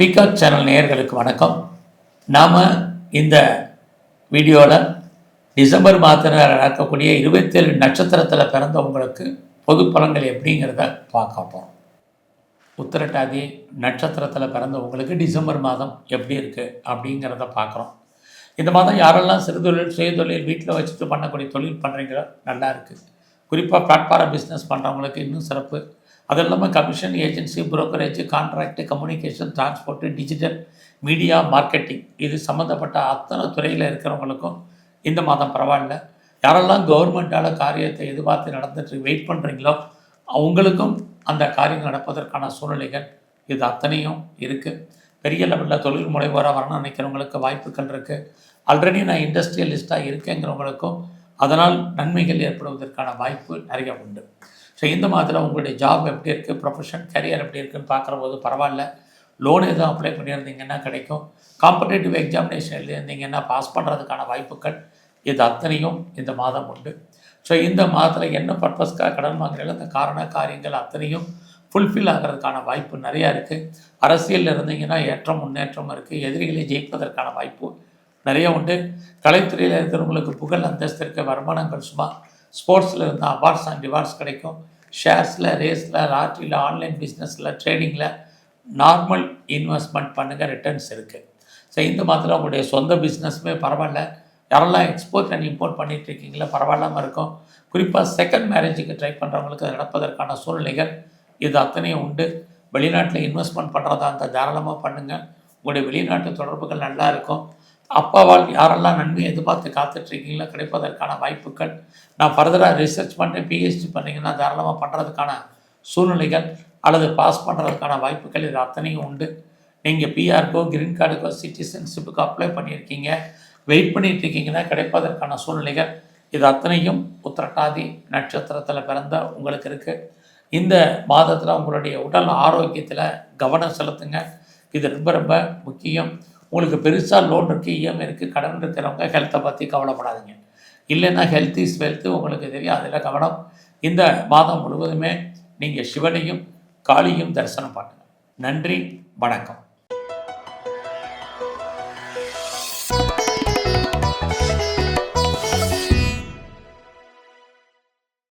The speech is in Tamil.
பிக்அப் சேனல் நேயர்களுக்கு வணக்கம். நாம் இந்த வீடியோவில் டிசம்பர் மாதத்தில் நடக்கக்கூடிய இருபத்தேழு நட்சத்திரத்தில் பிறந்தவங்களுக்கு பொது பலன்கள் எப்படிங்கிறத பார்க்க போகிறோம் உத்திரட்டாதி நட்சத்திரத்தில் பிறந்தவங்களுக்கு டிசம்பர் மாதம் எப்படி இருக்குது அப்படிங்கிறத பார்க்குறோம். இந்த மாதம் யாரெல்லாம் சிறுதொழில் சுயதொழில் வீட்டில் வச்சுட்டு பண்ணக்கூடிய தொழில் பண்ணுறீங்களோ நல்லா இருக்குது குறிப்பாக பிளாட்ஃபாரம் பிஸ்னஸ் பண்ணுறவங்களுக்கு இன்னும் சிறப்பு அது இல்லாமல் commission agency brokerage contract communication transport digital media marketing இது சம்மந்தப்பட்ட அத்தனை துறையில் இருக்கிறவங்களுக்கும் இந்த மாதம் பரவாயில்ல. யாரெல்லாம் கவர்மெண்ட்டால் காரியத்தை எதிர்பார்த்து நடந்துட்டு வெயிட் பண்ணுறீங்களோ அவங்களுக்கும் அந்த காரியம் நடப்பதற்கான சூழ்நிலைகள் இது அத்தனையும் இருக்குது பெரிய லெவலில் தொழில் முனைவோராக வரணும்னு நினைக்கிறவங்களுக்கு வாய்ப்புகள் இருக்குது ஆல்ரெடி நான் இண்டஸ்ட்ரியலிஸ்ட்டாக இருக்கேங்கிறவங்களுக்கும் அதனால் நன்மைகள் ஏற்படுவதற்கான வாய்ப்பு நிறைய உண்டு. ஸோ இந்த மாதத்தில் உங்களுடைய ஜாப் எப்படி இருக்குது ப்ரொஃபஷன் கரியர் எப்படி இருக்குன்னு பார்க்குற போது பரவாயில்ல. லோன் எதுவும் அப்ளை பண்ணியிருந்தீங்கன்னா கிடைக்கும். காம்படேட்டிவ் எக்ஸாமினேஷன் எழுதியிருந்தீங்கன்னா பாஸ் பண்ணுறதுக்கான வாய்ப்புகள் இது அத்தனையும் இந்த மாதம் உண்டு. ஸோ இந்த மாதத்தில் என்ன பர்பஸ்க்காக கடன் வாங்குறீங்களோ அந்த காரண காரியங்கள் அத்தனையும் ஃபுல்ஃபில் ஆகிறதுக்கான வாய்ப்பு நிறையா இருக்குது அரசியலில் இருந்தீங்கன்னா ஏற்றம் முன்னேற்றம் இருக்குது எதிரிகளை ஜெயிப்பதற்கான வாய்ப்பு நிறைய உண்டு. கலைத்துறையில் இருக்கிறவங்களுக்கு புகழ் அந்தஸ்து இருக்க. வருமானங்கள் சும்மா ஸ்போர்ட்ஸில் இருந்து அவார்ட்ஸ் அண்ட் ரிவார்ட்ஸ் கிடைக்கும். ஷேர்ஸில் ரேஸில் லாட்ரியில் ஆன்லைன் பிஸ்னஸில் ட்ரேடிங்கில் நார்மல் இன்வெஸ்ட்மெண்ட் பண்ணுங்கள் ரிட்டர்ன்ஸ் இருக்குது ஸோ இந்த மாத்திரம் உங்களுடைய சொந்த பிஸ்னஸுமே பரவாயில்ல. யாரெல்லாம் எக்ஸ்போர்ட் அண்ட் இம்போர்ட் பண்ணிகிட்டு இருக்கீங்களோ பரவாயில்லாமல் இருக்கும். குறிப்பாக செகண்ட் மேரேஜுக்கு ட்ரை பண்ணுறவங்களுக்கு அது நடப்பதற்கான சூழ்நிலைகள் இது அத்தனையும் உண்டு. வெளிநாட்டில் இன்வெஸ்ட்மெண்ட் பண்ணுறதா இருந்தால் தாராளமாக பண்ணுங்கள் உங்களுடைய வெளிநாட்டு தொடர்புகள் நல்லா இருக்கும். அப்பாவால் யாரெல்லாம் நன்மை எதிர்பார்த்து காத்துட்ருக்கீங்களோ கிடைப்பதற்கான வாய்ப்புகள். நான் ஃபர்தராக ரிசர்ச் பண்ணி பிஹெச்டி பண்ணீங்கன்னா தாராளமாக பண்ணுறதுக்கான சூழ்நிலைகள் அல்லது பாஸ் பண்ணுறதுக்கான வாய்ப்புகள் இது அத்தனையும் உண்டு. நீங்கள் பிஆர்க்கோ கிரீன் கார்டுக்கோ சிட்டிசன்ஷிப்புக்கு அப்ளை பண்ணியிருக்கீங்க. வெயிட் பண்ணிட்டு இருக்கீங்கன்னா கிடைப்பதற்கான சூழ்நிலைகள் இது அத்தனையும் உத்திரட்டாதி நட்சத்திரத்தில் பிறந்த உங்களுக்கு இருக்குது இந்த மாதத்தில் உங்களுடைய உடல் ஆரோக்கியத்தில் கவனம் செலுத்துங்க. இது ரொம்ப ரொம்ப முக்கியம். உங்களுக்கு பெருசாக லோன் இருக்குது இஎம்ஐ இருக்குது கடன் இருக்கிறவங்க ஹெல்த்தை பற்றி கவலைப்படாதீங்க. இல்லைன்னா ஹெல்த் இஸ் வெல்த்து உங்களுக்கு தெரியும் அதில் கவனம். இந்த மாதம் முழுவதுமே நீங்கள் சிவனையும் காளியும் தரிசனம் பண்ணுங்கள் நன்றி வணக்கம்.